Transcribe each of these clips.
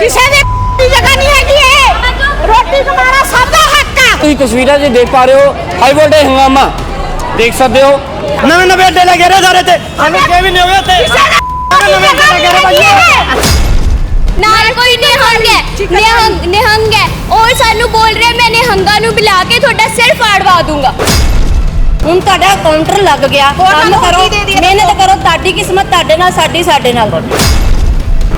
ਕਿਸੇ ਦੇ ਦੀ ਜਗ੍ਹਾ ਨਹੀਂ ਹੈਗੀ ਇਹ। ਰੋਟੀ ਕਮਾਣਾ ਸਭ ਦਾ ਹੱਕ ਆ। ਤੁਸੀਂ ਤਸਵੀਰਾਂ 'ਚ ਦੇਖ ਪਾ ਰਹੇ ਹੋ ਹਾਈ ਵੋਲਟੇਜ ਹੰਗਾਮਾ। ਦੇਖ ਸਕਦੇ ਹੋ। ਨਵੇਂ ਨਵੇਂ ਅੱਡੇ ਲੱਗੇ ਰਹੇ ਸਾਰੇ ਤੇ ਸਾਨੂੰ ਕਿਹ ਵੀ ਨਹੀਂ ਹੋਵੇ ਤੇ ਨਵੇਂ ਅੱਡੇ ਲੱਗੇ ਰਹੇ ਭਾਈ। ਨਾਲ ਕੋਈ ਨਿਹੰਗ ਹੈ। ਨਿਹੰਗ ਨਿਹੰਗ ਹੈ। ਔਰ ਸਾਨੂੰ ਬੋਲ ਰਿਹਾ ਮੈਂ ਨਿਹੰਗਾਂ ਨੂੰ ਬੁਲਾ ਕੇ ਤੁਹਾਡਾ ਸਿਰ ਫਾੜਵਾ ਦੂੰਗਾ। ਹੁਣ ਤੁਹਾਡਾ ਕਾਊਂਟਰ ਲੱਗ ਗਿਆ। ਕੰਮ ਕਰੋ। ਮਿਹਨਤ ਕਰੋ। ਤੁਹਾਡੀ ਕਿਸਮਤ ਤੁਹਾਡੇ ਨਾਲ ਸਾਡੀ ਸਾਡੇ ਨਾਲ।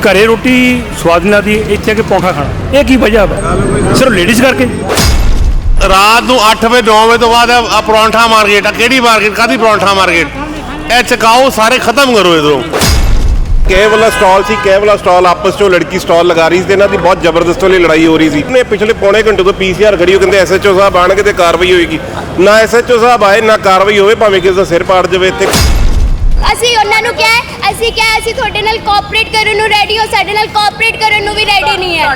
ਘਰੇ ਰੋਟੀ ਸਵਾਦ ਨਹੀਂ ਲੱਗਦੀ ਇੱਥੇ ਆ ਕੇ ਪੌਂਠਾ ਖਾਣਾ। ਇਹ ਕੀ ਵਜ੍ਹਾ ਵਾ? ਸਿਰਫ ਲੇਡੀਜ਼ ਕਰਕੇ? ਰਾਤ ਨੂੰ 8 ਵਜੇ 9 ਵਜੇ ਤੋਂ ਬਾਅਦ ਆ ਪਰੌਂਠਾ ਮਾਰਕੀਟ ਆ। ਕਿਹੜੀ ਮਾਰਕੀਟ? ਕਾਦੀ ਪਰੌਂਠਾ ਮਾਰਕੀਟ? ਇਹ ਚਕਾਓ ਸਾਰੇ ਖਤਮ ਕਰੋ ਇਧਰੋਂ। ਵਾਲਾ ਸਟਾਲ ਸੀ ਵਾਲਾ ਸਟਾਲ ਆਪਸ ਚੋਂ ਲੜਕੀ ਸਟਾਲ ਲਗਾ ਰਹੀ ਸੀ ਤੇ ਇਹਨਾਂ ਦੀ ਬਹੁਤ ਜ਼ਬਰਦਸਤ ਵਾਲੀ ਲੜਾਈ ਹੋ ਰਹੀ ਸੀ। ਨੇ ਪਿਛਲੇ ਪੌਣੇ ਘੰਟੇ ਤੋਂ ਪੀਸੀਆਰ ਖੜੀ ਹੋ ਕਹਿੰਦੇ ਐਸਐਚਓ ਸਾਹਿਬ ਆਣਗੇ ਤੇ ਕਾਰਵਾਈ ਹੋਏਗੀ। ਨਾ ਐਸਐਚਓ ਸਾਹਿਬ ਆਏ ਨਾ ਕਾਰਵਾਈ ਹੋਵੇ ਭਾਵੇਂ ਕਿਸੇ ਦਾ ਸਿਰ ਪਾੜ ਜਾਵੇ ਇੱਥੇ। ਅਸੀਂ ਉਹਨਾਂ ਨੂੰ ਕਿਹਾ ਹੈ, ਅਸੀਂ ਕਿਹਾ ਅਸੀਂ ਤੁਹਾਡੇ ਨਾਲ ਕੋਆਪਰੇਟ ਕਰਨ ਨੂੰ ਰੈਡੀ ਹੋ ਸਾਡੇ ਨਾਲ ਕੋਆਪਰੇਟ ਕਰਨ ਨੂੰ ਵੀ ਰੈਡੀ ਨਹੀਂ ਹੈ।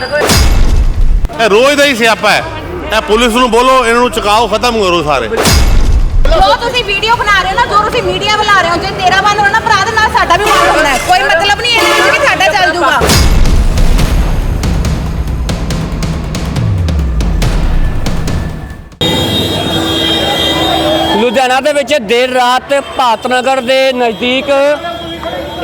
ਇਹ ਰੋਜ਼ ਦਾ ਹੀ ਸਿਆਪਾ ਹੈ। ਇਹ ਪੁਲਿਸ ਨੂੰ ਬੋਲੋ ਇਹਨਾਂ ਨੂੰ ਚਕਾਓ ਖਤਮ ਕਰੋ ਸਾਰੇ। ਜੋ ਤੁਸੀਂ ਵੀਡੀਓ ਬਣਾ ਰਹੇ ਹੋ ਨਾ ਜੋ ਤੁਸੀਂ ਮੀਡੀਆ ਬੁਲਾ ਰਹੇ ਹੋ ਜੇ ਤੇਰਾ ਮਨ ਹੋਣਾ ਭਰਾ ਦੇ ਨਾਲ ਸਾਡਾ ਵੀ ਮਨ ਹੋਣਾ ਹੈ। ਕੋਈ ਮਤਲਬ ਨਹੀਂ ਇਹਦੇ ਵਿੱਚ ਕਿ ਸਾਡਾ ਚੱਲ ਜੂਗਾ। ਲੁਧਿਆਣਾ ਦੇ ਵਿੱਚ ਦੇਰ ਰਾਤ ਭਾਤਨਗਰ ਦੇ ਨਜ਼ਦੀਕ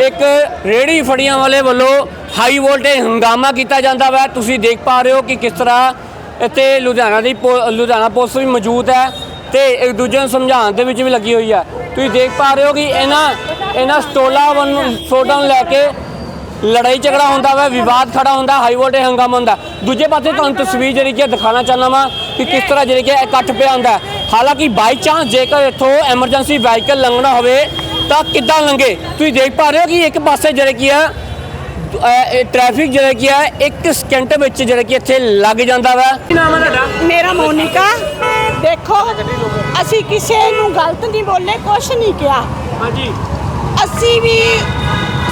ਇੱਕ ਰੇੜੀ ਫੜੀਆਂ ਵਾਲੇ ਵੱਲੋਂ ਹਾਈ ਵੋਲਟੇਜ ਹੰਗਾਮਾ ਕੀਤਾ ਜਾਂਦਾ ਵਾ। ਤੁਸੀਂ ਦੇਖ ਪਾ ਰਹੇ ਹੋ ਕਿ ਕਿਸ ਤਰ੍ਹਾਂ ਇੱਥੇ ਲੁਧਿਆਣਾ ਦੀ ਪੁ- ਲੁਧਿਆਣਾ ਪੁਲਿਸ ਵੀ ਮੌਜੂਦ ਹੈ ਤੇ ਇੱਕ ਦੂਜੇ ਨੂੰ ਸਮਝਾਉਣ ਦੇ ਵਿੱਚ ਵੀ ਲੱਗੀ ਹੋਈ ਹੈ ਤੁਸੀਂ ਦੇਖ ਪਾ ਰਹੇ ਹੋ ਕਿ ਇਹਨਾਂ ਇਹਨਾਂ ਸਟੋਲਾ ਵੱਲ ਸੋਡਾਂ ਨੂੰ ਲੈ ਕੇ ਲੜਾਈ ਝਗੜਾ ਹੁੰਦਾ ਵਾ, ਵਿਵਾਦ ਖੜਾ ਹੁੰਦਾ, ਹਾਈ ਵੋਲਟੇਜ ਹੰਗਾਮਾ ਹੁੰਦਾ। ਦੂਜੇ ਪਾਸੇ ਤੁਹਾਨੂੰ ਤਸਵੀਰ ਜਿਹੜੀ ਕਿ ਦਿਖਾਣਾ ਚਾਹੁੰਦਾ ਵਾਂ ਕਿ ਕਿਸ ਤਰ੍ਹਾਂ ਜਿਹੜੀ ਕਿ ਇਕੱਠ ਪਿਆ ਹੁੰਦਾ। ਹਾਲਾਂਕਿ ਬਾਈ ਚਾਂਸ ਜੇਕਰ ਇੱਥੋਂ ਐਮਰਜੈਂਸੀ ਵਹੀਕਲ ਲੰਘਣਾ ਹੋਵੇ ਤਾਂ ਕਿੱਦਾਂ ਲੰਘੇ? ਤੁਸੀਂ ਦੇਖ ਪਾ ਰਹੇ ਹੋ ਕਿ ਇੱਕ ਪਾਸੇ ਜਿਹੜੇ ਕੀ ਹੈ ਟ੍ਰੈਫਿਕ ਜਿਹੜਾ ਕੀ ਹੈ ਇੱਕ ਸਕਿੰਟ ਵਿੱਚ ਜਿਹੜਾ ਕਿ ਇੱਥੇ ਲੱਗ ਜਾਂਦਾ ਵਾ। ਕੀ ਨਾਮ ਹੈ ਤੁਹਾਡਾ? ਮੇਰਾ ਮੋਨਿਕਾ। ਦੇਖੋ ਅਸੀਂ ਕਿਸੇ ਨੂੰ ਗਲਤ ਨਹੀਂ ਬੋਲੇ ਕੁਛ ਨਹੀਂ ਕਿਹਾ। ਹਾਂਜੀ। ਅਸੀਂ ਵੀ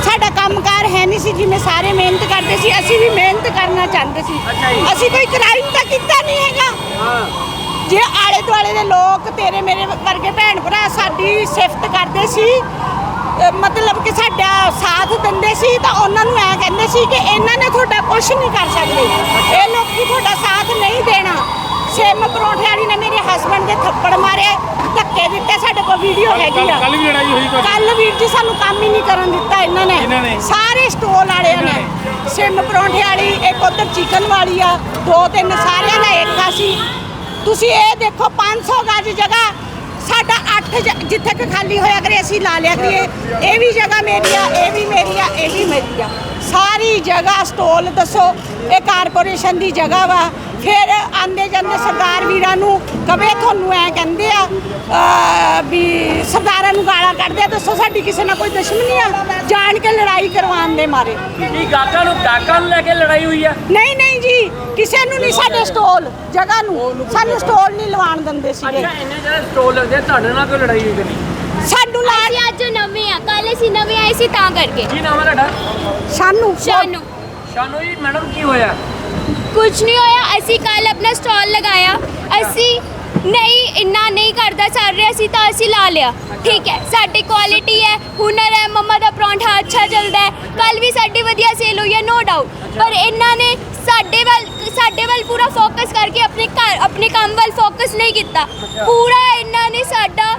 ਸਾਡਾ ਕੰਮਕਾਰ ਹੈ ਨਹੀਂ ਸੀ ਜਿਵੇਂ ਸਾਰੇ ਮਿਹਨਤ ਕਰਦੇ ਸੀ ਅਸੀਂ ਵੀ ਮਿਹਨਤ ਕਰਨਾ ਚਾਹੁੰਦੇ ਸੀ। ਅਸੀਂ ਕੋਈ ਕ੍ਰਾਈਮ ਤਾਂ ਕੀਤਾ ਨਹੀਂ ਹੈਗਾ। ਹਾਂ। ਜੇ ਆਲੇ ਦੁਆਲੇ ਦੇ ਲੋਕ ਤੇਰੇ ਮੇਰੇ ਵਰਗੇ ਭੈਣ ਭਰਾ ਸਾਡੀ ਸਿਫਤ ਕਰਦੇ ਸੀ ਮਤਲਬ ਕਿ ਸਾਡਾ ਸਾਥ ਦਿੰਦੇ ਸੀ ਤਾਂ ਉਹਨਾਂ ਨੂੰ ਐ ਕਹਿੰਦੇ ਸੀ ਕਿ ਇਹਨਾਂ ਨੇ ਤੁਹਾਡਾ ਕੁਝ ਨਹੀਂ ਕਰ ਸਕਦੇ। ਇਹ ਲੋਕੀ ਤੁਹਾਡਾ ਸਾਥ ਨਹੀਂ ਦੇਣਾ। ਸਿਮ ਪਰੌਂਠੇ ਵਾਲੀ ਨੇ ਮੇਰੇ ਹਸਬੰਡ ਦੇ ਥੱਪੜ ਮਾਰੇ ਧੱਕੇ ਦਿੱਤੇ ਸਾਡੇ ਕੋਲ ਵੀਡੀਓ ਹੈਗੀ ਆ। ਕੱਲ ਵੀ ਲੜਾਈ ਹੋਈ ਕੱਲ ਵੀਰ ਜੀ ਸਾਨੂੰ ਕੰਮ ਹੀ ਨਹੀਂ ਕਰਨ ਦਿੱਤਾ ਇਹਨਾਂ ਨੇ? ਸਾਰੇ ਸਟੋਲ ਵਾਲਿਆਂ ਨੇ। ਸਿਮ ਪਰੌਂਠੇ ਵਾਲੀ ਇੱਕ ਉਧਰ ਚਿਕਨ ਵਾਲੀ ਆ ਦੋ ਤਿੰਨ ਸਾਰਿਆਂ ਦਾ ਇੱਕ ਆ ਸੀ। ਤੁਸੀਂ ਇਹ ਦੇਖੋ 500 ਗਜ ਜਗ੍ਹਾ ਸਾਡਾ 8 ਜਿੱਥੇ ਕਿ ਖਾਲੀ ਹੋਇਆ ਕਰੇ, ਅਸੀਂ ਲਾ ਲਿਆ ਕਰੀਏ। ਇਹ ਵੀ ਜਗ੍ਹਾ ਮੇਰੀ ਆ, ਇਹ ਵੀ ਮੇਰੀ ਆ, ਇਹ ਵੀ ਮੇਰੀ ਆ। ਸਾਰੀ ਜਗ੍ਹਾ ਸਟੋਲ ਦੱਸੋ ਇਹ ਕਾਰਪੋਰੇਸ਼ਨ ਦੀ ਜਗ੍ਹਾ ਵਾ। ਫਿਰ ਆਂਦੇ ਜਾਂਦੇ ਸਰਦਾਰ ਵੀਰਾਂ ਨੂੰ ਕਵੇ ਤੁਹਾਨੂੰ ਐ ਕਹਿੰਦੇ ਆ ਵੀ ਸਰਦਾਰਾਂ ਨੂੰ ਗਾਲਾਂ ਕੱਢਦੇ ਆ ਦੱਸੋ ਸਾਡੀ ਕਿਸੇ ਨਾਲ ਕੋਈ ਦੁਸ਼ਮਣੀ ਆ? ਜਾਣ ਕੇ ਲੜਾਈ ਕਰਵਾਉਣ ਦੇ ਮਾਰੇ। ਕੀ ਗਾਕਾਂ ਨੂੰ ਗਾਕਾਂ ਨੂੰ ਲੈ ਕੇ ਲੜਾਈ ਹੋਈ ਆ? ਨਹੀਂ ਨਹੀਂ ਜੀ ਕਿਸੇ ਨੂੰ ਨਹੀਂ ਸਾਡੇ ਸਟੋਲ ਜਗ੍ਹਾ ਨੂੰ। ਸਾਨੂੰ ਸਟੋਲ ਨਹੀਂ ਲਵਾਉਣ ਦਿੰਦੇ ਸੀਗੇ। ਇੰਨੇ ਜਿਹੜੇ ਸਟੋਲ ਲੱਗਦੇ ਤੁਹਾਡੇ ਨਾਲ ਕੋਈ ਲੜਾਈ ਹੋਈ ਕਦੀ ਸਾਨੂੰ ਲਾ ਅਸੀਂ ਅੱਜ ਨਵੇਂ ਆ ਕੱਲ ਅਸੀਂ ਨਵੇਂ ਆਏ ਸੀ ਤਾਂ ਕਰਕੇ। ਕੀ ਨਾਮ ਹੈ ਤੁਹਾਡਾ? ਸਾਨੂੰ। ਸਾਨੂੰ। ਸ਼ਾਨੂ ਜੀ ਮੈਡਮ ਕੀ ਹੋਇਆ? ਕੁਝ ਨਹੀਂ ਹੋਇਆ ਅਸੀਂ ਕੱਲ ਆਪਣਾ ਸਟਾਲ ਲਗਾਇਆ। ਅਸੀਂ ਨਹੀਂ ਇੰਨਾ ਨਹੀਂ ਕਰਦਾ ਚੱਲ ਰਿਹਾ ਸੀ ਤਾਂ ਅਸੀਂ ਲਾ ਲਿਆ। ਠੀਕ ਹੈ ਸਾਡੀ ਕੁਆਲਿਟੀ ਹੈ ਹੁਨਰ ਹੈ ਮੰਮਾ ਦਾ ਪਰੌਂਠਾ ਅੱਛਾ ਚੱਲਦਾ ਹੈ। ਕੱਲ ਵੀ ਸਾਡੀ ਵਧੀਆ ਸੇਲ ਹੋਈ ਹੈ ਨੋ ਡਾਊਟ ਪਰ ਇਹਨਾਂ ਨੇ ਸਾਡੇ ਵੱਲ ਸਾਡੇ ਵੱਲ ਪੂਰਾ ਫੋਕਸ ਕਰਕੇ ਆਪਣੇ ਘਰ ਆਪਣੇ ਕੰਮ ਵੱਲ ਫੋਕਸ ਨਹੀਂ ਕੀਤਾ। ਪੂਰਾ ਇਹਨਾਂ ਨੇ ਸਾਡਾ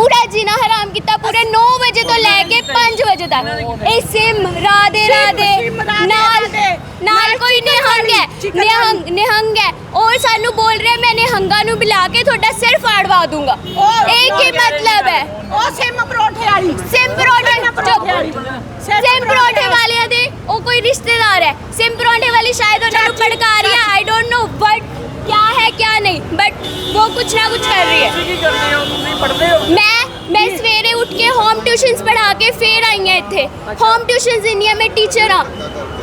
ਪੂਰਾ ਜੀਣਾ ਹਰਾਮ ਕੀਤਾ ਪੂਰੇ 9 ਵਜੇ ਤੋਂ ਲੈ ਕੇ 5 ਵਜੇ ਤੱਕ। ਇਹ ਸਿਮ ਰਾਦੇ ਰਾਦੇ ਨਾਲ ਨਾਲ ਕੋਈ ਨਿਹੰਗ ਹੈ ਨਿਹੰਗ ਨਿਹੰਗ ਹੈ। ਔਰ ਸਾਨੂੰ ਬੋਲ ਰਿਹਾ ਮੈਂ ਨਿਹੰਗਾ ਨੂੰ ਮਿਲਾ ਕੇ ਤੁਹਾਡਾ ਸਿਰ ਫਾੜਵਾ ਦੂੰਗਾ। ਇਹ ਕੀ ਮਤਲਬ ਹੈ? ਉਹ ਸਿਮ ਪਰੋਠੇ ਵਾਲੀ। ਸਿਮ ਪਰੋਠੇ ਸਿਮ ਪਰੋਠੇ ਵਾਲਿਆਂ ਦੇ ਉਹ ਕੋਈ ਰਿਸ਼ਤੇਦਾਰ ਹੈ। ਸਿਮ ਪਰੋਠੇ ਵਾਲੀ ਸ਼ਾਇਦ ਉਹਨਾਂ ਨੂੰ ਭੜਕਾ ਰਹੀ ਹੈ। ਆਈ ਡੋਨਟ ਨੋ ਬਟ क्या है क्या नहीं बट वो कुछ ना कुछ कर रही है ਤੁਸੀਂ ਕੀ ਕਰਦੇ ਹੋ ਤੁਸੀਂ ਪੜ੍ਹਦੇ ਹੋ ਮੈਂ ਮੈਂ ਸਵੇਰੇ ਉੱਠ ਕੇ ਹੋਮ ਟਿਊਸ਼ਨਸ ਪੜ੍ਹਾ ਕੇ ਫੇਰ ਆਈ ਹਾਂ ਇੱਥੇ ਹੋਮ ਟਿਊਸ਼ਨਸ ਦਿੰਦੀ ਹਾਂ ਮੈਂ ਟੀਚਰ ਹਾਂ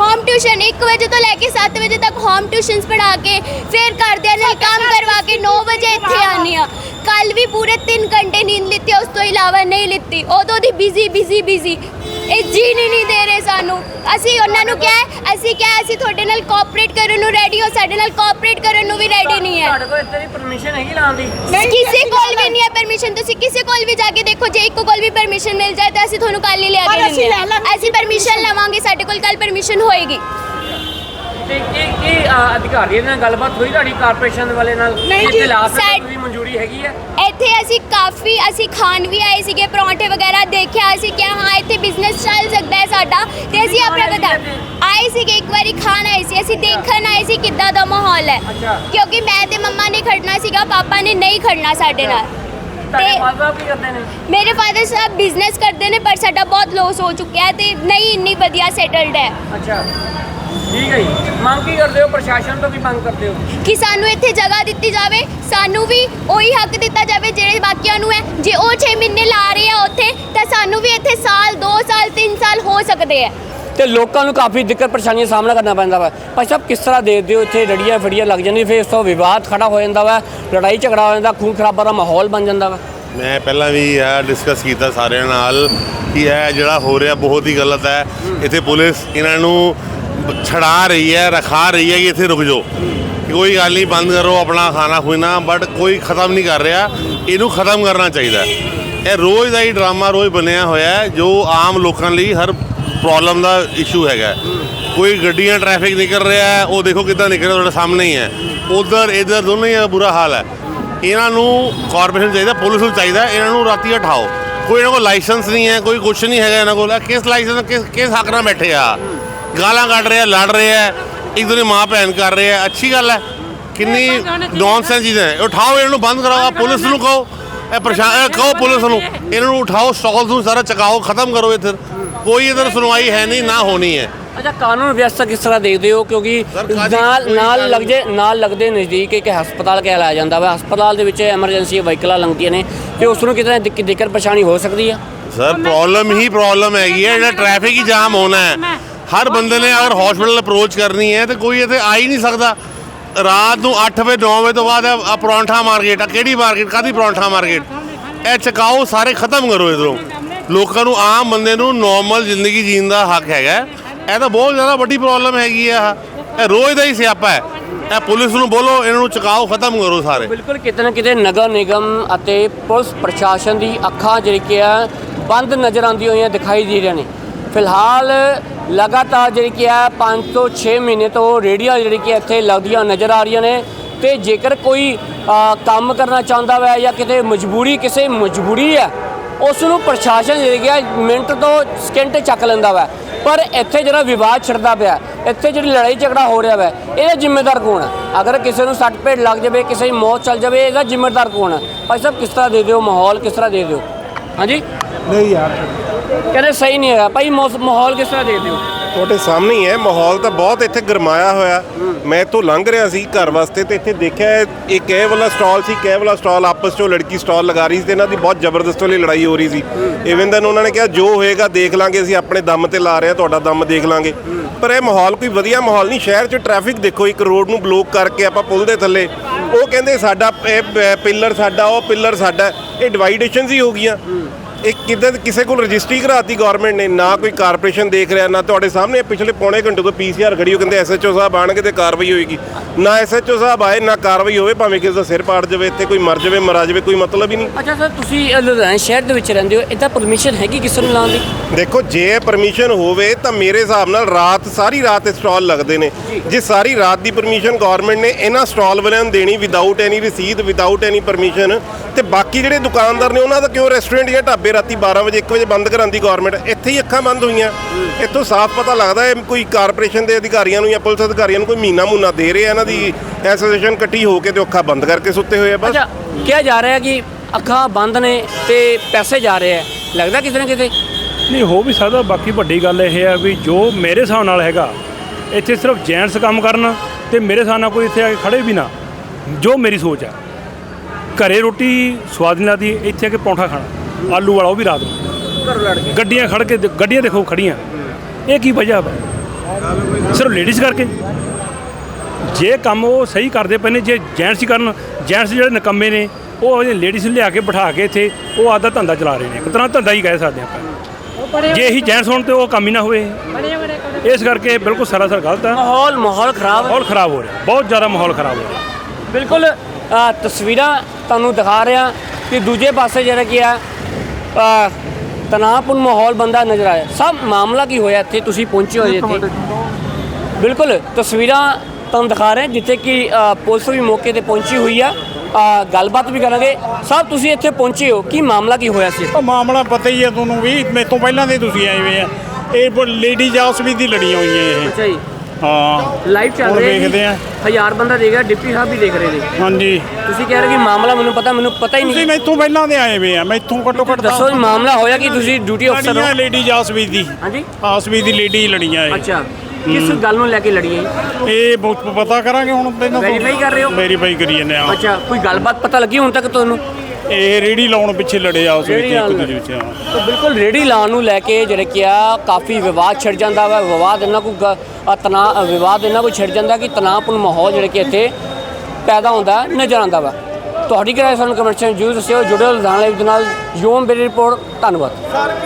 ਹੋਮ ਟਿਊਸ਼ਨ 1 ਵਜੇ ਤੋਂ ਲੈ ਕੇ 7 ਵਜੇ ਤੱਕ ਹੋਮ ਟਿਊਸ਼ਨਸ ਪੜ੍ਹਾ ਕੇ ਫੇਰ ਘਰਦਿਆਂ ਨਾਲ ਕੰਮ ਕਰਵਾ ਕੇ 9 ਵਜੇ ਇੱਥੇ ਆਉਂਦੀ ਹਾਂ ਕੱਲ ਵੀ ਪੂਰੇ 3 ਘੰਟੇ ਨੀਂਦ ਲਿੱਤੀ ਉਸ ਤੋਂ ਇਲਾਵਾ ਨਹੀਂ ਲਿੱਤੀ ਉਦੋਂ ਦੀ ਬਿਜ਼ੀ ਬਿਜ਼ੀ ਬਿਜ਼ੀ ਇਹ ਜੀਣ ਹੀ ਨਹੀਂ ਦੇ ਰਹੇ ਸਾਨੂੰ। ਅਸੀਂ ਉਹਨਾਂ ਨੂੰ ਕਿਹਾ ਅਸੀਂ ਕਿਹਾ ਅਸੀਂ ਤੁਹਾਡੇ ਨਾਲ ਕੋਆਪਰੇਟ ਕਰਨ ਨੂੰ ਰੈਡੀ ਹੋ ਸਾਡੇ ਨਾਲ ਕੋਆਪਰੇਟ ਕਰਨ ਨੂੰ ਵੀ ਰੈਡੀ ਨਹੀਂ ਹੈ। ਤੁਹਾਡੇ ਕੋਲ ਇੱਥੇ ਦੀ ਪਰਮਿਸ਼ਨ ਹੈਗੀ ਲਾਉਣ ਦੀ? ਕਿਸੇ ਕੋਲ ਵੀ ਨਹੀਂ ਹੈ ਪਰਮਿਸ਼ਨ ਤੁਸੀਂ ਕਿਸੇ ਕੋਲ ਵੀ ਜਾ ਕੇ ਦੇਖੋ ਜੇ ਇੱਕ ਕੋਲ ਵੀ ਪਰਮਿਸ਼ਨ ਮਿਲ ਜਾਏ ਤਾਂ ਅਸੀਂ ਤੁਹਾਨੂੰ ਕੱਲ ਹੀ ਲਿਆ ਕੇ ਦਿੰਦੇ ਹਾਂ। ਅਸੀਂ ਪਰਮਿਸ਼ਨ ਲਵਾਂਗੇ ਸਾਡੇ ਕੋਲ ਕੱਲ ਪਰਮਿਸ਼ਨ ਹੋਏਗੀ। ਅਧਿਕਾਰੀਆਂ ਨਾਲ ਗੱਲਬਾਤ ਹੋਈ ਤੁਹਾਡੀ ਕਾਰਪੋਰੇਸ਼ਨ ਵਾਲੇ ਨਾਲ? ਨਹੀਂ ਕਿ ਜੀ, ਸਾਡ- ਤੁਸੀਂ ਮਨਜ਼ੂਰੀ ਹੈਗੀ ਹੈ? ਇੱਥੇ ਅਸੀਂ ਕਾਫੀ ਅਸੀਂ ਖਾਣ ਵੀ ਆਏ ਸੀਗੇ ਪਰੌਂਠੇ ਵਗੈਰਾ ਦੇਖਿਆ ਅਸੀਂ ਕਿ ਹਾਂ ਇੱਥੇ ਬਿਜ਼ਨਸ ਚੱਲ ਸਕਦਾ ਹੈ ਸਾਡਾ। ਤੇ ਅਸੀਂ ਆਪਣਾ ਬਤਾ ਆਏ ਸੀਗੇ ਇੱਕ ਵਾਰੀ ਖਾਣ ਆਏ ਸੀ। ਅਸੀਂ ਦੇਖਣ ਆਏ ਸੀ ਕਿੱਦਾਂ ਦਾ ਮਾਹੌਲ ਹੈ। ਅੱਛਾ। ਕਿਉਂਕਿ ਮੈਂ ਤੇ ਮੰਮਾ ਨੇ ਖੜਨਾ ਸੀਗਾ ਪਾਪਾ ਨੇ ਨਹੀਂ ਖੜਨਾ ਸਾਡੇ ਨਾਲ। ਤੁਹਾਡੇ ਤੇ ਸਾਹਿਬ ਕੀ ਕਰਦੇ ਨੇ? ਮੇਰੇ ਫਾਦਰ ਸਾਹਿਬ ਬਿਜ਼ਨਸ ਕਰਦੇ ਨੇ ਪਰ ਸਾਡਾ ਬਹੁਤ ਲੋਸ ਹੋ ਚੁੱਕਿਆ ਹੈ ਤੇ ਨਹੀਂ ਇੰਨੀ ਵਧੀਆ ਸੈਟਲਡ ਹੈ। ਅੱਛਾ। ਠੀਕ ਹੈ ਜੀ। ਮੰਗ ਕੀ ਕਰਦੇ ਹੋ? ਪ੍ਰਸ਼ਾਸਨ ਤੋਂ ਕੀ ਮੰਗ ਕਰਦੇ ਹੋ? ਕਿ ਸਾਨੂੰ ਇੱਥੇ ਜਗ੍ਹਾ ਦਿੱਤੀ ਜਾਵੇ। ਸਾਨੂੰ ਵੀ ਉਹੀ ਹੱਕ ਦਿੱਤਾ ਜਾਵੇ ਜਿਹੜੇ ਬਾਕੀਆਂ ਨੂੰ ਹੈ। ਜੇ ਉਹ 6 ਮਹੀਨੇ ਲਾ ਰਹੇ ਆ ਉੱਥੇ ਤਾਂ ਸਾਨੂੰ ਵੀ ਇੱਥੇ ਸਾਲ 2 ਸਾਲ 3 ਸਾਲ ਹੋ ਸਕਦੇ ਆ ਤੇ ਲੋਕਾਂ ਨੂੰ ਕਾਫੀ ਦਿੱਕਤ ਪਰੇਸ਼ਾਨੀਆਂ ਸਾਹਮਣਾ ਕਰਨਾ ਪੈਂਦਾ ਵਾ। ਭਾਈ ਸਾਹਿਬ ਕਿਸ ਤਰ੍ਹਾਂ ਦੇਖਦੇ ਹੋ ਇੱਥੇ ਰੜੀਆਂ ਫੜੀਆਂ ਲੱਗ ਜਾਂਦੀਆਂ ਫਿਰ ਇਸ ਤੋਂ ਵਿਵਾਦ ਖੜਾ ਹੋ ਜਾਂਦਾ ਵਾ ਲੜਾਈ ਝਗੜਾ ਹੋ ਜਾਂਦਾ ਖੂਨ ਖਰਾਬਾ ਦਾ ਮਾਹੌਲ ਬਣ ਜਾਂਦਾ ਵਾ। ਮੈਂ ਪਹਿਲਾਂ ਵੀ ਇਹ ਡਿਸਕਸ ਕੀਤਾ ਸਾਰਿਆਂ ਨਾਲ ਕਿ ਇਹ ਜਿਹੜਾ ਹੋ ਰਿਹਾ ਬਹੁਤ ਹੀ ਗਲਤ ਹੈ। ਇੱਥੇ ਪੁਲਿਸ ਇਹਨਾਂ ਨੂੰ ਛੜਾ ਰਹੀ ਹੈ, ਰਖਾ ਰਹੀ ਹੈ ਕਿ ਇੱਥੇ ਰੁਕ ਜਾਓ। ਕੋਈ ਗੱਲ ਨਹੀਂ, ਬੰਦ ਕਰੋ ਆਪਣਾ ਖਾਣਾ ਖੁਣਾ ਬਟ ਕੋਈ ਖਤਮ ਨਹੀਂ ਕਰ ਰਿਹਾ। ਇਹਨੂੰ ਖਤਮ ਕਰਨਾ ਚਾਹੀਦਾ ਇਹ ਰੋਜ਼ ਦਾ ਹੀ ਡਰਾਮਾ ਰੋਜ਼ ਬਣਿਆ ਹੋਇਆ ਜੋ ਆਮ ਲੋਕਾਂ ਲਈ ਹਰ ਪ੍ਰੋਬਲਮ ਦਾ ਇਸ਼ੂ ਹੈਗਾ ਕੋਈ ਗੱਡੀਆਂ ਟ੍ਰੈਫਿਕ ਨਿਕਲ ਰਿਹਾ ਉਹ ਦੇਖੋ ਕਿੱਦਾਂ ਨਿਕਲ ਰਿਹਾ, ਤੁਹਾਡੇ ਸਾਹਮਣੇ ਹੀ ਹੈ। ਉਧਰ, ਇਧਰ ਦੋਨੋਂ ਹੀ ਬੁਰਾ ਹਾਲ ਹੈ। ਇਹਨਾਂ ਨੂੰ ਕਾਰਪੋਰੇਸ਼ਨ ਚਾਹੀਦਾ ਪੁਲਿਸ ਨੂੰ ਚਾਹੀਦਾ, ਇਹਨਾਂ ਨੂੰ ਰਾਤੀ ਉਠਾਓ ਕੋਈ ਇਹਨਾਂ ਕੋਲ ਲਾਇਸੈਂਸ ਨਹੀਂ ਹੈ, ਕੋਈ ਕੁਛ ਨਹੀਂ ਹੈਗਾ ਇਹਨਾਂ ਕੋਲ। ਕਿਸ ਲਾਇਸੈਂਸ ਕਿਸ ਕਿਸ ਹੱਕ ਨਾਲ ਬੈਠੇ ਆ? ਗਾਲਾਂ ਕੱਢ ਰਹੇ ਆ ਲੜ ਰਹੇ ਆ ਇੱਕ ਦੂਜੇ ਮਾਂ ਭੈਣ ਕਰ ਰਹੇ ਆ ਅੱਛੀ ਗੱਲ ਹੈ। ਕਿੰਨੀ ਨੌਨਸੈਂਸ ਚੀਜ਼ਾਂ ਹੈ। ਉਠਾਓ ਇਹਨਾਂ ਨੂੰ ਬੰਦ ਕਰਾਓ ਆਹ ਪੁਲਿਸ ਨੂੰ ਕਹੋ। ਇਹ ਪ੍ਰਸ਼ਾਸਨ ਕਹੋ ਪੁਲਿਸ ਨੂੰ। ਇਹਨਾਂ ਨੂੰ ਉਠਾਓ ਸਟਾਲਸ ਨੂੰ ਸਾਰਾ ਚਕਾਓ ਖਤਮ ਕਰੋ ਇੱਧਰ। ਕੋਈ ਇੱਧਰ ਸੁਣਵਾਈ ਹੈ ਨਹੀਂ ਨਾ ਹੋਣੀ ਹੈ। ਅੱਛਾ ਕਾਨੂੰਨ ਵਿਵਸਥਾ ਕਿਸ ਤਰ੍ਹਾਂ ਦੇਖਦੇ ਹੋ? ਕਿਉਂਕਿ ਨਾਲ ਨਾਲ ਲੱਗਦੇ ਨਾਲ ਲੱਗਦੇ ਨਜ਼ਦੀਕ ਇੱਕ ਹਸਪਤਾਲ ਕਹਿ ਲਾਇਆ ਜਾਂਦਾ ਵਾ। ਹਸਪਤਾਲ ਦੇ ਵਿੱਚ ਐਮਰਜੈਂਸੀ ਵਹੀਕਲਾਂ ਲੰਘਦੀਆਂ ਨੇ। ਤੇ ਉਸ ਨੂੰ ਕਿਤੇ ਦਿੱਕ- ਦਿੱਕਤ ਪਰੇਸ਼ਾਨੀ ਹੋ ਸਕਦੀ ਆ? ਸਰ ਪ੍ਰੋਬਲਮ ਹੀ ਪ੍ਰੋਬਲਮ ਹੈਗੀ ਹੈ। ਜਿਹੜਾ ਟ੍ਰੈਫਿਕ ਹੀ ਜਾਮ ਹੋਣਾ ਹੈ। ਹਰ ਬੰਦੇ ਨੇ ਅਗਰ ਹਸਪੀਟਲ ਅਪਰੋਚ ਕਰਨੀ ਹੈ ਤੇ ਕੋਈ ਇੱਥੇ ਆ ਹੀ ਨਹੀਂ ਸਕਦਾ। ਰਾਤ ਨੂੰ 8 ਵਜੇ 9 ਵਜੇ ਤੋਂ ਬਾਅਦ ਆ ਪਰੌਂਠਾ ਮਾਰਕੀਟ ਆ। ਕਿਹੜੀ ਮਾਰਕੀਟ ਕਾਦੀ ਪਰੌਂਠਾ ਮਾਰਕੀਟ ਇਹ ਚਕਾਓ, ਸਾਰੇ ਖਤਮ ਕਰੋ ਇਧਰੋਂ। ਲੋਕਾਂ ਨੂੰ, ਆਮ ਬੰਦੇ ਨੂੰ ਨਾਰਮਲ ਜ਼ਿੰਦਗੀ ਜੀਣ ਦਾ ਹੱਕ ਹੈਗਾ। ਇਹ ਤਾਂ ਬਹੁਤ ਜ਼ਿਆਦਾ ਵੱਡੀ ਪ੍ਰੋਬਲਮ ਹੈਗੀ ਆ ਇਹ ਰੋਜ਼ ਦਾ ਹੀ ਸਿਆਪਾ ਹੈ। ਇਹ ਪੁਲਿਸ ਨੂੰ ਬੋਲੋ, ਇਹਨਾਂ ਨੂੰ ਚਕਾਓ, ਖਤਮ ਕਰੋ ਸਾਰੇ। ਬਿਲਕੁਲ ਕਿਤੇ ਨਾ ਕਿਤੇ ਨਗਰ ਨਿਗਮ ਅਤੇ ਪੁਲਿਸ ਪ੍ਰਸ਼ਾਸਨ ਦੀ ਅੱਖਾਂ ਜਿਹੜੀਆਂ ਬੰਦ ਨਜ਼ਰ ਆਉਂਦੀਆਂ ਹੋਈਆਂ ਦਿਖਾਈ ਦੇ ਰਹੀਆਂ ਨੇ। ਫਿਲਹਾਲ ਲਗਾਤਾਰ ਜਿਹੜੀ ਕਿ ਹੈ 5 ਤੋਂ 6 ਮਹੀਨੇ ਤੋਂ ਰੇੜੀਆਂ ਜਿਹੜੀ ਕਿ ਇੱਥੇ ਲੱਗਦੀਆਂ ਨਜ਼ਰ ਆ ਰਹੀਆਂ ਨੇ ਤੇ ਜੇਕਰ ਕੋਈ ਕੰਮ ਕਰਨਾ ਚਾਹੁੰਦਾ ਵੈ ਜਾਂ ਕਿਤੇ ਮਜਬੂਰੀ, ਕਿਸੇ ਮਜਬੂਰੀ ਹੈ, ਉਸ ਨੂੰ ਪ੍ਰਸ਼ਾਸਨ ਜਿਹੜੀ ਕਿ ਮਿੰਟ ਤੋਂ ਸਕਿੰਟ ਚੱਕ ਲੈਂਦਾ ਵਾ। ਪਰ ਇੱਥੇ ਜਿਹੜਾ ਵਿਵਾਦ ਛਿੜਦਾ ਪਿਆ, ਇੱਥੇ ਜਿਹੜੀ ਲੜਾਈ ਝਗੜਾ ਹੋ ਰਿਹਾ ਵਾ, ਇਹਦਾ ਜ਼ਿੰਮੇਦਾਰ ਕੌਣ ਹੈ? ਅਗਰ ਕਿਸੇ ਨੂੰ ਸੱਟ ਪੇਟ ਲੱਗ ਜਾਵੇ, ਕਿਸੇ ਦੀ ਮੌਤ ਚੱਲ ਜਾਵੇ, ਇਹਦਾ ਜ਼ਿੰਮੇਦਾਰ ਕੌਣ ਹੈ? ਭਾਈ ਸਾਹਿਬ, ਕਿਸ ਤਰ੍ਹਾਂ ਦੇ ਦਿਓ ਮਾਹੌਲ, ਕਿਸ ਤਰ੍ਹਾਂ ਦੇ ਦਿਓ? ਹਾਂਜੀ? ਨਹੀਂ ਯਾਰ। ਕਹਿੰਦੇ ਸਹੀ ਨਹੀਂ ਹੈਗਾ। ਭਾਈ, ਮੌਸ- ਮਾਹੌਲ ਕਿਸ ਤਰ੍ਹਾਂ ਦੇ ਦਿਓ ਤੁਹਾਡੇ ਸਾਹਮਣੇ ਹੀ ਹੈ, ਮਾਹੌਲ ਤਾਂ ਬਹੁਤ ਇੱਥੇ ਗਰਮਾਇਆ ਹੋਇਆ। ਮੈਂ ਇੱਥੋਂ ਲੰਘ ਰਿਹਾ ਸੀ ਘਰ ਵਾਸਤੇ ਤੇ ਇੱਥੇ ਦੇਖਿਆ ਇੱਕ ਇਹ ਵਾਲਾ ਸਟਾਲ ਸੀ ਕਿ ਵਾਲਾ ਸਟਾਲ, ਆਪਸ 'ਚੋਂ ਲੜਕੀ ਸਟਾਲ ਲਗਾ ਰਹੀ ਸੀ ਤੇ ਇਹਨਾਂ ਦੀ ਬਹੁਤ ਜ਼ਬਰਦਸਤ ਵਾਲੀ ਲੜਾਈ ਹੋ ਰਹੀ ਸੀ। ਇਵਨ ਦਨ ਉਹਨਾਂ ਨੇ ਕਿਹਾ, ਜੋ ਹੋਏਗਾ ਦੇਖ ਲਾਂਗੇ, ਅਸੀਂ ਆਪਣੇ ਦਮ ਤੇ ਲਾ ਰਹੇ ਹਾਂ, ਤੁਹਾਡਾ ਦਮ ਦੇਖ ਲਾਂਗੇ। ਪਰ ਇਹ ਮਾਹੌਲ ਕੋਈ ਵਧੀਆ ਮਾਹੌਲ ਨਹੀਂ। ਸ਼ਹਿਰ 'ਚ ਟ੍ਰੈਫਿਕ ਦੇਖੋ, ਇੱਕ ਰੋਡ ਨੂੰ ਬਲੌਕ ਕਰਕੇ ਆਪਾਂ ਪੁਲ ਦੇ ਥੱਲੇ। ਉਹ ਕਹਿੰਦੇ ਸਾਡਾ, ਇਹ ਪਿੱਲਰ ਸਾਡਾ, ਉਹ ਪਿੱਲਰ ਸਾਡਾ, ਇਹ ਡਿਵਾਈਡੇਸ਼ਨਸ ਹੀ ਹੋ ਗਈਆਂ। ਇਹ ਕਿੱਦਾਂ ਕਿਸੇ ਕੋਲ ਰਜਿਸਟਰੀ ਕਰਾਤੀ ਗਵਰਨਮੈਂਟ ਨੇ ਨਾ ਕੋਈ ਕਾਰਪੋਰੇਸ਼ਨ ਦੇਖ ਰਿਹਾ ਨਾ ਤੁਹਾਡੇ ਸਾਹਮਣੇ ਪਿਛਲੇ ਪੌਣੇ ਘੰਟੇ ਤੋਂ ਪੀਸੀਆਰ ਖੜੀ ਹੋ ਕਹਿੰਦੇ ਐਸਐਚਓ ਸਾਹਿਬ ਆਣਗੇ ਤੇ ਕਾਰਵਾਈ ਹੋਏਗੀ। ਨਾ ਐਸਐਚਓ ਸਾਹਿਬ ਆਏ ਨਾ ਕਾਰਵਾਈ ਹੋਵੇ ਭਾਵੇਂ ਕਿਸੇ ਦਾ ਸਿਰ ਪਾੜ ਜਾਵੇ ਇੱਥੇ ਕੋਈ ਮਰ ਜਾਵੇ ਮਰਾ ਜਾਵੇ ਕੋਈ ਮਤਲਬ ਹੀ ਨਹੀਂ। ਅੱਛਾ ਸਰ ਤੁਸੀਂ ਲੁਧਿਆਣਾ ਸ਼ਹਿਰ ਦੇ ਵਿੱਚ ਰਹਿੰਦੇ ਹੋ ਇਹਦਾ ਪਰਮਿਸ਼ਨ ਹੈਗੀ ਕਿਸੇ ਨੂੰ ਲਾਉਣ ਦੀ? ਦੇਖੋ ਜੇ ਪਰਮਿਸ਼ਨ ਹੋਵੇ ਤਾਂ ਮੇਰੇ ਹਿਸਾਬ ਨਾਲ ਰਾਤ ਸਾਰੀ ਰਾਤ ਸਟਾਲ ਲੱਗਦੇ ਨੇ। ਜੇ। ਸਾਰੀ ਰਾਤ ਦੀ ਪਰਮਿਸ਼ਨ ਗਵਰਨਮੈਂਟ ਨੇ ਇਹਨਾਂ ਸਟਾਲ ਵਾਲਿਆਂ ਨੂੰ ਦੇਣੀ ਵਿਦਆਊਟ ਐਨੀ ਰਸੀਦ ਵਿਦਆਊਟ ਐਨੀ ਪਰਮਿਸ਼ਨ ਤੇ ਬਾਕੀ ਜਿਹੜੇ ਦੁਕਾਨਦਾਰ ਨੇ ਉਹਨਾਂ ਦਾ ਕਿਉਂ ਰੈਸਟੋਰੈਂਟ ਜਾਂ ਢਾਬੇ ਰਾਤੀ 12 ਵਜੇ 1 ਵਜੇ ਬੰਦ ਕਰਾਂਦੀ ਗਵਰਨਮੈਂਟ ਇੱਥੇ ਹੀ ਅੱਖਾਂ ਬੰਦ ਹੋਈਆਂ। ਇੱਥੋਂ ਸਾਫ਼ ਪਤਾ ਲੱਗਦਾ ਹੈ ਕੋਈ ਕਾਰਪੋਰੇਸ਼ਨ ਦੇ ਅਧਿਕਾਰੀਆਂ ਨੂੰ ਜਾਂ ਪੁਲਿਸ ਅਧਿਕਾਰੀਆਂ ਨੂੰ ਕੋਈ ਮਹੀਨਾ ਮੁੰਨਾ ਦੇ ਰਹੇ ਆ ਇਹਨਾਂ ਦੀ ਐਸੋਸੀਏਸ਼ਨ ਇਕੱਠੀ ਹੋ ਕੇ ਤੇ ਅੱਖਾਂ ਬੰਦ ਕਰਕੇ ਸੁੱਤੇ ਹੋਏ ਆ ਬਸ। ਅੱਛਾ ਕਿਹਾ ਜਾ ਰਿਹਾ ਕਿ ਅੱਖਾਂ ਬੰਦ ਨੇ ਤੇ ਪੈਸੇ ਜਾ ਰਹੇ ਆ। ਲੱਗਦਾ ਕਿਤੇ ਨਾ ਕਿਤੇ ਨਹੀਂ ਹੋ ਵੀ ਸਕਦਾ ਬਾਕੀ ਵੱਡੀ ਗੱਲ ਇਹ ਹੈ ਵੀ ਜੋ ਮੇਰੇ ਹਿਸਾਬ ਨਾਲ ਹੈਗਾ ਇੱਥੇ ਸਿਰਫ ਜੈਂਟਸ ਕੰਮ ਕਰਨ ਤੇ ਮੇਰੇ ਹਿਸਾਬ ਨਾਲ ਕੋਈ ਇੱਥੇ ਆ ਕੇ ਖੜੇ ਵੀ ਨਾ ਜੋ ਮੇਰੀ ਸੋਚ ਹੈ ਘਰੇ ਰੋਟੀ ਸਵਾਦ ਨਹੀਂ ਲੱਗਦੀ ਇੱਥੇ ਆ ਕੇ ਪਰੌਂਠਾ ਖਾਣਾ। ਆਲੂ ਵਾਲਾ ਉਹ ਵੀ ਰਾਤ ਨੂੰ। ਘਰੋਂ ਲੜ ਕੇ। ਗੱਡੀਆਂ ਖੜ ਕੇ ਗੱਡੀਆਂ ਦੇਖੋ ਖੜੀਆਂ। ਇਹ ਕੀ ਵਜ੍ਹਾ ਵਾ? ਸਿਰਫ ਲੇਡੀਜ਼ ਕਰਕੇ। ਜੇ ਕੰਮ ਉਹ ਸਹੀ ਕਰਦੇ ਪਏ ਨੇ ਜੇ ਜੈਂਟਸ ਹੀ ਕਰਨ ਜੈਂਟਸ ਜਿਹੜੇ ਨਕੰਮੇ ਨੇ ਉਹ ਲੇਡੀਜ਼ ਲਿਆ ਕੇ ਬਿਠਾ ਕੇ ਇੱਥੇ ਉਹ ਆਦਾ ਧੰਦਾ ਚਲਾ ਰਹੇ ਨੇ। ਇੱਕ ਤਰ੍ਹਾਂ ਧੰਦਾ ਹੀ ਕਹਿ ਸਕਦੇ ਆਪਾਂ। ਜੇ ਇਹੀ ਜੈਂਟਸ ਹੋਣ ਤੇ ਉਹ ਕੰਮ ਹੀ ਨਾ ਹੋਵੇ। ਇਸ ਕਰਕੇ ਬਿਲਕੁਲ ਸਰਾਸਰ ਗਲਤ ਹੈ ਮਾਹੌਲ ਮਾਹੌਲ ਖਰਾਬ ਹੈ। ਮਾਹੌਲ ਖਰਾਬ ਹੋ ਰਿਹਾ। ਬਹੁਤ ਜ਼ਿਆਦਾ ਮਾਹੌਲ ਖਰਾਬ ਹੋ ਰਿਹਾ। ਬਿਲਕੁਲ ਤਸਵੀਰਾਂ ਤੁਹਾਨੂੰ ਦਿਖਾ ਰਿਹਾ ਕਿ ਦੂਜੇ ਪਾਸੇ ਜਿਹੜਾ ਕੀ ਆ ਤਣਾਅਪੂਰਨ ਮਾਹੌਲ ਬੰਦਾ ਨਜ਼ਰ ਆਇਆ। ਸਭ ਮਾਮਲਾ ਕੀ ਹੋਇਆ ਇੱਥੇ? ਤੁਸੀਂ ਪਹੁੰਚੇ ਹੋ ਜੇ ਇੱਥੇ। ਬਿਲਕੁਲ ਤਸਵੀਰਾਂ ਤੁਹਾਨੂੰ ਦਿਖਾ ਰਹੇ ਜਿੱਥੇ ਕਿ ਪੁਲਿਸ ਵੀ ਮੌਕੇ ਤੇ ਪਹੁੰਚੀ ਹੋਈ ਆ। ਗੱਲਬਾਤ ਵੀ ਕਰਾਂਗੇ। ਸਾਹਿਬ ਤੁਸੀਂ ਇੱਥੇ ਪਹੁੰਚੇ ਹੋ। ਕੀ ਮਾਮਲਾ ਕੀ ਹੋਇਆ ਸੀ? ਮਾਮਲਾ ਪਤਾ ਹੀ ਹੈ ਤੁਹਾਨੂੰ ਵੀ। ਮੇਰੇ ਤੋਂ ਪਹਿਲਾਂ ਦੇ ਤੁਸੀਂ ਆਏ ਹੋਏ ਆ। ਇਹ ਲੇਡੀ ਜਾਸ ਵੀ ਦੀ ਲੜੀਆਂ ਹੋਈਆਂ ਇਹ। ਅੱਛਾ ਜੀ। ਹਾਂ। ਲਾਈਵ ਚੱਲ ਹੁਣ ਰਿਹਾ ਜੀ। ਵੇਖਦੇ ਆ। ਹਜ਼ਾਰ ਬੰਦਾ ਦੇਖ ਰਿਹਾ ਡਿਪਟੀ ਸਾਹਿਬ ਵੀ ਦੇਖ ਰਹੇ ਨੇ। ਹਾਂਜੀ। ਤੁਸੀਂ ਕਹਿ ਰਹੇ ਕਿ ਮਾਮਲਾ ਮੈਨੂੰ ਪਤਾ ਮੈਨੂੰ ਪਤਾ ਹੀ ਤੁਸੀਂ ਨਹੀਂ ਮੈਥੋਂ ਪਹਿਲਾਂ ਦੇ ਆਏ ਹੋਏ ਆ ਮੈਥੋਂ ਘੱਟੋ ਘੱਟ ਦੱਸੋ ਜੀ ਮਾਮਲਾ ਹੋਇਆ ਕਿ ਤੁਸੀਂ ਡਿਊਟੀ ਅਫਸਰ ਲੜੀਆਂ ਹੋ? ਲੇਡੀ ਜਾਸ ਵੀ ਦੀ। ਹਾਂਜੀ। ਆਸਵੀ ਦੀ ਲੇਡੀ ਲੜੀਆਂ ਇਹ। ਅੱਛਾ। ਕਿਸ ਗੱਲ ਨੂੰ ਲੈ ਕੇ ਲੜੀ ਹੈ? ਇਹ ਬਹੁਤ ਪਤਾ ਕਰਾਂਗੇ ਹੁਣ ਪਹਿਲਾਂ Verify ਕਰ ਰਹੇ ਹੋ? ਵੈਰੀਫਾਈ ਕਰੀ ਜਾਂਦੇ ਆ। ਅੱਛਾ ਕੋਈ ਗੱਲਬਾਤ ਪਤਾ ਲੱਗੀ ਹੁਣ ਤੱਕ ਤੁਹਾਨੂੰ? ਇਹ ਰੇੜੀ ਲਾਉਣ ਪਿੱਛੇ ਲੜੇ ਆ ਉਸ ਵਿੱਚ ਇੱਕ ਦੂਜੇ ਵਿੱਚ ਹਾਂ। ਤਾਂ ਬਿਲਕੁਲ ਰੇੜੀ ਲਾਉਣ ਨੂੰ ਲੈ ਕੇ ਜਿਹੜੇ ਕਿ ਆ ਕਾਫੀ ਵਿਵਾਦ ਛਿੜ ਜਾਂਦਾ ਵਾ ਵਿਵਾਦ ਇਹਨਾਂ ਕੋ ਤਣਾ ਵਿਵਾਦ ਇਹਨਾਂ ਕੋ ਛਿੜ ਜਾਂਦਾ ਕਿ ਤਣਾਅਪੂਰਨ ਮਾਹੌਲ ਜਿਹੜੇ ਕਿ ਇੱਥੇ ਪੈਦਾ ਹੁੰਦਾ ਨਜ਼ਰ ਆਉਂਦਾ ਵਾ। ਤੁਹਾਡੀ ਕਿਰਾਏ ਸਾਨੂੰ ਕਮੈਂਟ ਜਰੂਰ ਦੱਸਿਓ। ਜੁੜੋ ਲੁਧਿਆਣਾ ਦੇ ਨਾਲ। ਯੋਮ ਬੇਰੀ ਰਿਪੋਰਟ। ਧੰਨਵਾਦ।